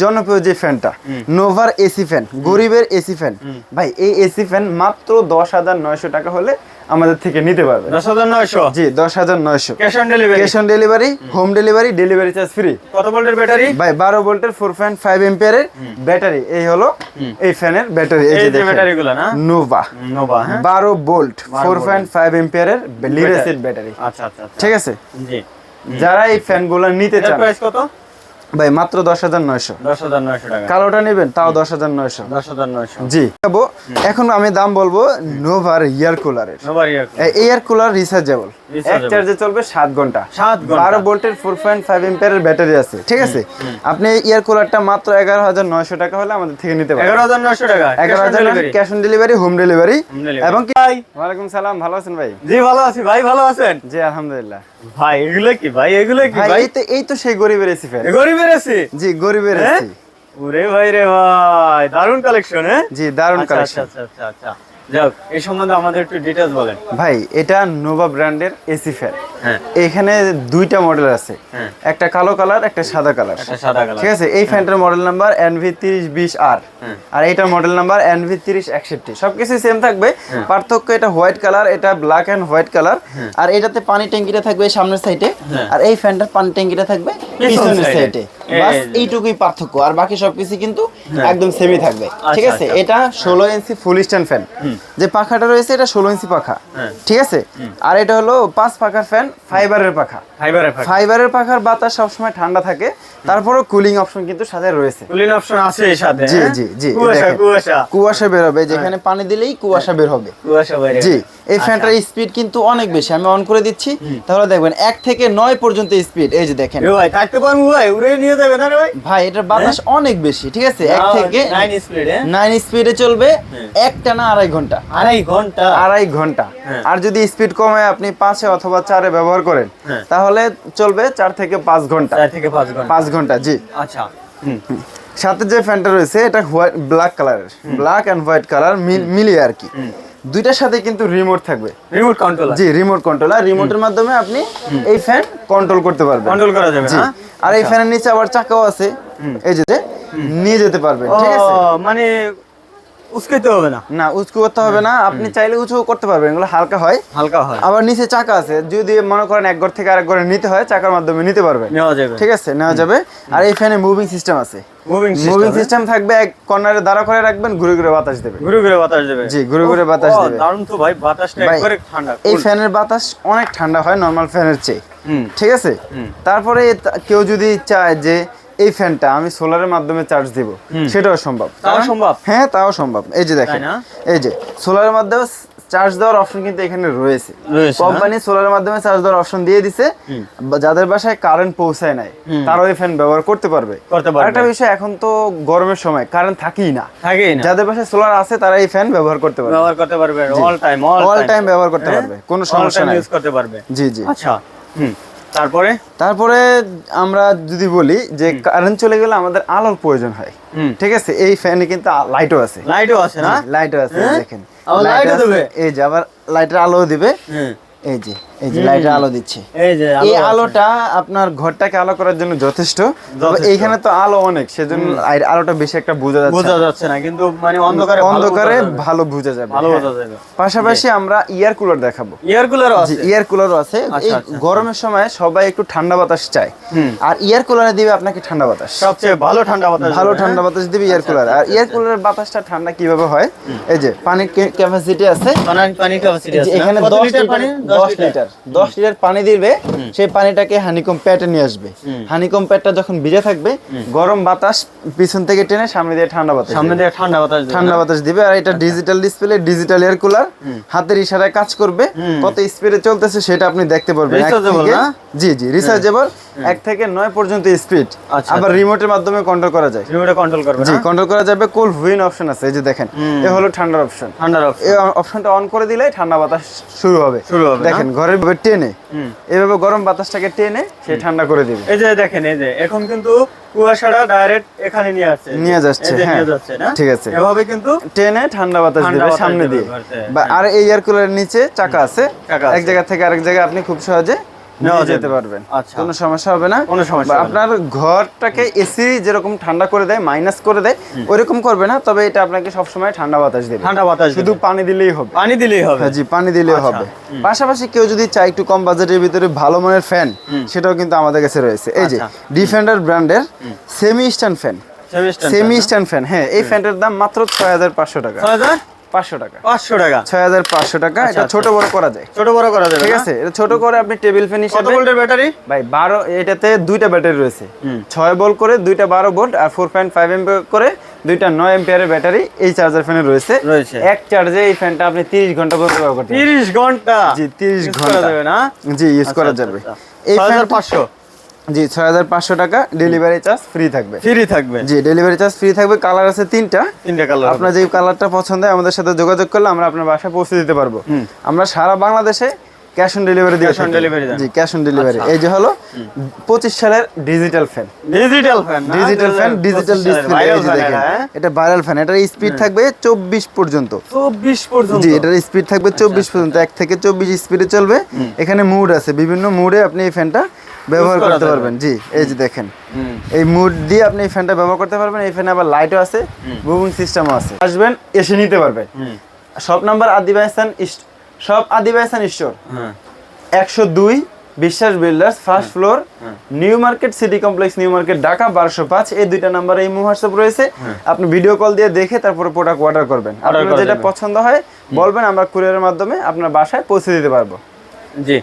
জনপ্রিয় যে ফ্যানটা নোভার এসি ফ্যান গরিবের এসি ফ্যান। ভাই এই এসি ফ্যান মাত্র দশ হাজার নয়শো টাকা হলে আমাদের থেকে নিতে পারবে। দশ হাজার নয়শো? জি দশ হাজার নয়শো। Cash on delivery cash on delivery home. Delivery delivery charge free কত ভোল্টের ব্যাটারি? ভাই বারো ভোল্টের ফোর পয়েন্ট ফাইভ এম্পিয়ারের ব্যাটারি। এই হলো এই ফ্যানের ব্যাটারি এই যে দেখেন। ব্যাটারিগুলো না? নোভা নোভা হ্যাঁ। বারো ভোল্ট ফোর পয়েন্ট ফাইভ এম্পিয়ারের লিড অ্যাসিড ব্যাটারি আচ্ছা আচ্ছা। ঠিক আছে? জি। যারা এই ফ্যানগুলো নিতে চান প্রাইস কত? ভাই মাত্র দশ হাজার নয়শো। কালোটা নেবেন তাও দশ হাজার নয়শো। জি। এখন আমি দাম বলব নোভার ইয়ার কুলারের নোভার ইয়ার এয়ার কুলার রিচার্জেবল এক চার্জে চলবে সাত ঘণ্টা। বারো ভোল্টের ফোর পয়েন্ট ফাইভ এম্পিয়ারের ব্যাটারি আছে ঠিক আছে? আপনি ইয়ার কুলারটা মাত্র এগারো হাজার নয়শো টাকা হলে আমাদের থেকে নিতে পারেন এগারো হাজার নয়শো টাকা এগারো হাজার cash on delivery home delivery এবং কি ভাই। ওয়ালাইকুম সালাম ভালো আছেন ভাই? জি ভালো আছি ভাই ভালো আছেন? জি আলহামদুলিল্লাহ। ভাই এগুলো কি ভাই এগুলো কি ভাই ভাই? এই তো সেই গরিবের ফ্যান এ গরিবের আছে জি গরিবের হ্যাঁ? এসি ওরে ভাই রে ভাই দারুণ কালেকশন হ্যাঁ? জি আচ্ছা, কালেকশন আচ্ছা আচ্ছা আচ্ছা যাক এই সম্বন্ধে আমাদের একটু ডিটেলস বলেন। ভাই এটা নোভা ব্র্যান্ডের এসি ফ্যান হ্যাঁ। এখানে দুইটা মডেল আছে। হ্যাঁ। একটা কালো কালার একটা সাদা কালার একটা সাদা কালার ঠিক আছে? এই ফ্যানটার মডেল নাম্বার এনভি তিরিশ বিশ আর হ্যাঁ। আর মডেল নাম্বার এনভি তিরিশ একষট্টি সবকিছু সেম থাকবে। পার্থক্য এটা হোয়াইট কালার এটা ব্ল্যাক এন্ড হোয়াইট কালার আর এটাতে পানি ট্যাঙ্কিটা থাকবে সামনের সাইডে হ্যাঁ। আর এই ফ্যানটার পানি ট্যাঙ্কিটা থাকবে পিছনের। সাইডে বাস এইটুকুই পার্থক্য আর বাকি সবকিছু কিন্তু একদম সেমই থাকবে। ঠিক আচ্ছা, আছে? আচ্ছা। এটা ষোলো ইঞ্চি ফুল স্ট্যান্ড ফ্যান যে পাখাটা রয়েছে এটা ষোলো ইঞ্চি পাখা। হ্যাঁ। ঠিক আছে? আর এটা হলো পাঁচ পাখার ফ্যান ফাইবারের পাখা। ফাইবারের পাখার বাতাস সবসময় ঠান্ডা থাকে। তারপরেও কুলিং অপশন কিন্তু সাথে রয়েছে। কুলিং অপশন আছে এর সাথে জি, হ্যাঁ? জি, জি, কুয়াশা বের হবে যেখানে পানি দিলেই কুয়াশা বের হবে। কুয়াশা জি এই ফ্যানটার স্পিড কিন্তু অনেক বেশি। আমি অন করে দিচ্ছি। তাহলে দেখবেন এক থেকে নয় পর্যন্ত স্পিড এই যে দেখেন। ভাই থাকতে পারব ভাই উড়ে নিয়ে যাবে না রে ভাই? ভাই এটার বাতাস অনেক বেশি ঠিক আছে? এক থেকে স্পিড হ্যাঁ চলবে এক টানা আড়াই ঘণ্টা। আড়াই ঘণ্টা? আড়াই ঘণ্টা। হ্যাঁ। আর যদি স্পিড কমে আপনি পাঁচে অথবা চারে ব্যবহার করেন হ্যাঁ। তাহলে চলবে চার থেকে পাঁচ ঘণ্টা। চার থেকে পাঁচ ঘণ্টা। পাঁচ ঘণ্টা জি। আচ্ছা। সাথে যে ফ্যানটা রয়েছে এটা হোয়াইট ব্ল্যাক কালারের। ব্ল্যাক এন্ড হোয়াইট কালার মিলিয়ে আর কি। দুইটার সাথে কিন্তু রিমোট থাকবে। রিমোট কন্ট্রোল জি রিমোট কন্ট্রোল আর রিমোটের মাধ্যমে আপনি এই ফ্যান কন্ট্রোল করতে পারবেন। কন্ট্রোল করা যাবে না আর এই ফ্যানের নিচে আবার চাকাও আছে। এই যে নিয়ে যেতে পারবেন ঠিক আছে? মানে উস্কাইতে হবে না? না উঁচু করতে হবে না। আপনি চাইলে উঁচু করতে পারবেন এগুলো হালকা হয়। হালকা হয়। আবার নিচে চাকা আছে যদি মনে করেন এক ঘর থেকে আরেক ঘরে নিতে হয় চাকার মাধ্যমে নিতে পারবেন। নেওয়া যাবে। ঠিক আছে নেওয়া যাবে। আর এই ফ্যানে মুভিং সিস্টেম আছে। মুভিং মুভিং সিস্টেম থাকবে এক কর্নারে দাঁড়া করে রাখবেন ঘুরে ঘুরে বাতাস দেবে। ঘুরে ঘুরে বাতাস দেবে। জি, ঘুরে ঘুরে বাতাস দেবে। দারুণ তো ভাই বাতাসটা একবারে ঠান্ডা এই ফ্যানের বাতাস অনেক ঠান্ডা হয় নর্মাল ফ্যানের চেয়ে। ঠিক আছে? তারপরে কেউ যদি চায় যে এই ফ্যানটা আমি সোলারের মাধ্যমে চার্জ দিব সেটাও সম্ভব। তাও সম্ভব? হ্যাঁ তাও সম্ভব। এই যে দেখেন এই যে সোলারের মাধ্যমে চার্জ দেওয়ার অপশন কিন্তু এখানে রয়েছে। কোম্পানি সোলারের মাধ্যমে চার্জ দেওয়ার অপশন দিয়ে দিছে যাদের বাসায় কারেন্ট পৌঁছায় নাই তারা এই ফ্যান ব্যবহার করতে পারবে। একটা বিষয় এখন তো গরমের সময় কারেন্ট থাকেই না। থাকেই না। যাদের বাসায় সোলার আছে তারা এই ফ্যান ব্যবহার করতে পারবে। ব্যবহার করতে পারবে অল টাইম অল টাইম ব্যবহার করতে পারবে কোনো সমস্যা নাই। ইউজ করতে পারবে। জি জি। আচ্ছা। তারপরে? তারপরে আমরা যদি বলি যে কারেন্ট চলে গেলে আমাদের আলোর প্রয়োজন হয়। ঠিক আছে? এই ফ্যানে কিন্তু লাইটও আছে। লাইটও আছে না? লাইটও আছে হ্যাঁ? দেখেন? এই যে আবার লাইটের আলো দিবে। এই যে। এই যে লাইটের আলো দিচ্ছে। এই যে এই আলোটা আপনার ঘরটাকে আলো করার জন্য যথেষ্ট। এইখানে তো আলো অনেক সেজন্য আলোটা বেশি একটা বোঝা যাচ্ছে বোঝা যাচ্ছে না কিন্তু মানে অন্ধকারে অন্ধকারে ভালো বোঝা যাবে ভালো হ্যাঁ। বোঝা যাবে। পাশাপাশি আমরা ইয়ার কুলার দেখাবো। ইয়ার কুলারও আছে? ইয়ার কুলারও আছে। আচ্ছা, এই আচ্ছা। গরমের সময় সবাই একটু ঠান্ডা বাতাস চায়। আর ইয়ার কুলারে দিবে আপনাকে ঠান্ডা বাতাস। সবচেয়ে ভালো ঠান্ডা বাতাস ভালো ঠান্ডা হ্যাঁ? বাতাস দিবে ইয়ার কুলার আর ইয়ার কুলারের বাতাসটা ঠান্ডা কীভাবে হয়? এই যে পানির ক্যাপাসিটি আছে। পানি পানি ক্যাপাসিটি আছে এখানে কত 10 লিটার লিটার পানি? 10 লিটার 10 লিটার পানি দিবে সেই পানিটাকে হানিকম প্যাটে নিয়ে আসবে। হানিকম প্যাটটা যখন ভিজে থাকবে গরম বাতাস পিছন থেকে টেনে সামনে দিয়ে ঠান্ডা বাতাস সামনে দিয়ে ঠান্ডা বাতাস ঠান্ডা বাতাস দিবে আর এটা digital display digital air cooler হাতের ইশারায় কাজ করবে। কত স্পিডে চলতেছে সেটা আপনি দেখতে পারবেন? জি জি রিচার্জেবল এক থেকে নয় পর্যন্ত স্পিড আচ্ছা, আবার রিমোটের মাধ্যমে কন্ট্রোল করা যায়। রিমোটে কন্ট্রোল করবে জি কন্ট্রোল করা যাবে। কুল হুইন অপশন আছে এই যে দেখেন। এ হলো ঠান্ডার অপশন ঠান্ডার অপশন এই অপশনটা অন করে দিলে ঠান্ডা বাতাস শুরু হবে। শুরু হবে, দেখেন ঘরের ভাবে টেনে এভাবে গরম বাতাসটাকে টেনে সে ঠান্ডা করে দিবে। এই যে দেখেন এই যে এখন কিন্তু কুয়াশাটা ডাইরেক্ট এখানে নিয়ে আসছে। নিয়ে যাচ্ছে, হ্যাঁ। ঠিক আছে। এভাবে কিন্তু টেনে ঠান্ডা বাতাস দিবে সামনে দিয়ে। বা আর এই এয়ার কুলারের নিচে চাকা আছে। চাকা এক। জায়গা থেকে আরেক জায়গায় আপনি খুব সহজে নেওয়া যেতে পারবেন। আচ্ছা। কোনো সমস্যা হবে না। কোনো সমস্যা বা হবে না। আপনার ঘরটাকে এসি যেরকম ঠান্ডা করে দেয় মাইনাস করে দেয় ওইরকম করবে না তবে এটা আপনাকে সবসময় ঠান্ডা বাতাস দেবে। ঠান্ডা বাতাস শুধু পানি দিলেই হবে। পানি দিলেই হবে। জি পানি দিলেও হবে। পাশাপাশি কেউ যদি চায় একটু কম বাজেটের ভিতরে ভালো মানের ফ্যান সেটাও কিন্তু আমাদের কাছে রয়েছে। এই যে। ডিফেন্ডার ব্র্যান্ডের semi stand fan semi stand fan হ্যাঁ এই ফ্যানটার দাম মাত্র ছয় হাজার পাঁচশো টাকা। ছয় হাজার? টাকা। টাকা। ছয় টাকা। আচ্ছা, এটা ছোট বড় করা যায়। ছোট বড় করা যাবে ঠিক আছে এটা ছোট করে আপনি টেবিল ফ্যান কত ভোল্টের ব্যাটারি? ভাই বারো এটাতে দুইটা ব্যাটারি রয়েছে। হুম। ভোল্ট করে দুইটা বারো ভোল্ট আর এম্পিয়ার করে দুইটা এম্পিয়ারের ব্যাটারি এই চার্জার ফ্যানে রয়েছে। রয়েছে। এক চার্জে এই ফ্যানটা আপনি তিরিশ ঘণ্টা পর্যন্ত ব্যবহার করতে ঘণ্টা? জি, 30 ঘণ্টা। যাবে না? জি ইউজ করা আচ্ছা, যাবে। আচ্ছা, এই হাজার পাঁচশো। জি ছয় হাজার পাঁচশো টাকা ডেলিভারি চার্জ ফ্রি থাকবে। ফ্রি থাকবে। জি ডেলিভারি চার্জ ফ্রি থাকবে। কালার আছে তিনটা। তিনটা কালার আপনার যে কালারটা পছন্দ হয় আমাদের সাথে যোগাযোগ করলে আমরা আপনার বাসায় পৌঁছে দিতে পারব। আমরা সারা বাংলাদেশে ক্যাশ অন ডেলিভারি দিয়ে delivery দেন। জি ক্যাশ অন ডেলিভারি আচ্ছা। এই যে হলো পঁচিশ সালের digital fan digital fan digital fan digital display দেখেন এটা ভাইরাল ফ্যান এটার স্পিড থাকবে চব্বিশ পর্যন্ত। চব্বিশ পর্যন্ত। জি এটার স্পিড থাকবে চব্বিশ পর্যন্ত। এক থেকে চব্বিশ স্পিডে চলবে। এখানে মুড আছে। বিভিন্ন মুডে আপনি এই ফ্যানটা ব্যবহার করতে পারবেন জি এই যে দেখেন। এই মুড দিয়ে আপনি এই ফ্যানটা ব্যবহার করতে পারবেন এই ফ্যানে আবার লাইটও আছে বুমিং সিস্টেমও আছে। আসবেন এসে নিতে পারবেন সব নাম্বার আদিবাইস্তান সব আদিবাইস্তান স্টোর হ্যাঁ। একশো দুই Biswas builders first floor New Market City Complex New Market Dhaka বারোশো পাঁচ। এই দুইটা নাম্বারে এই হোয়াটসঅ্যাপ রয়েছে। আপনি ভিডিও কল দিয়ে দেখে তারপরে প্রোডাক্ট অর্ডার করবেন। আপনার যেটা পছন্দ হয় বলবেন আমরা কুরিয়ারের মাধ্যমে আপনার বাসায় পৌঁছে দিতে পারব। জি।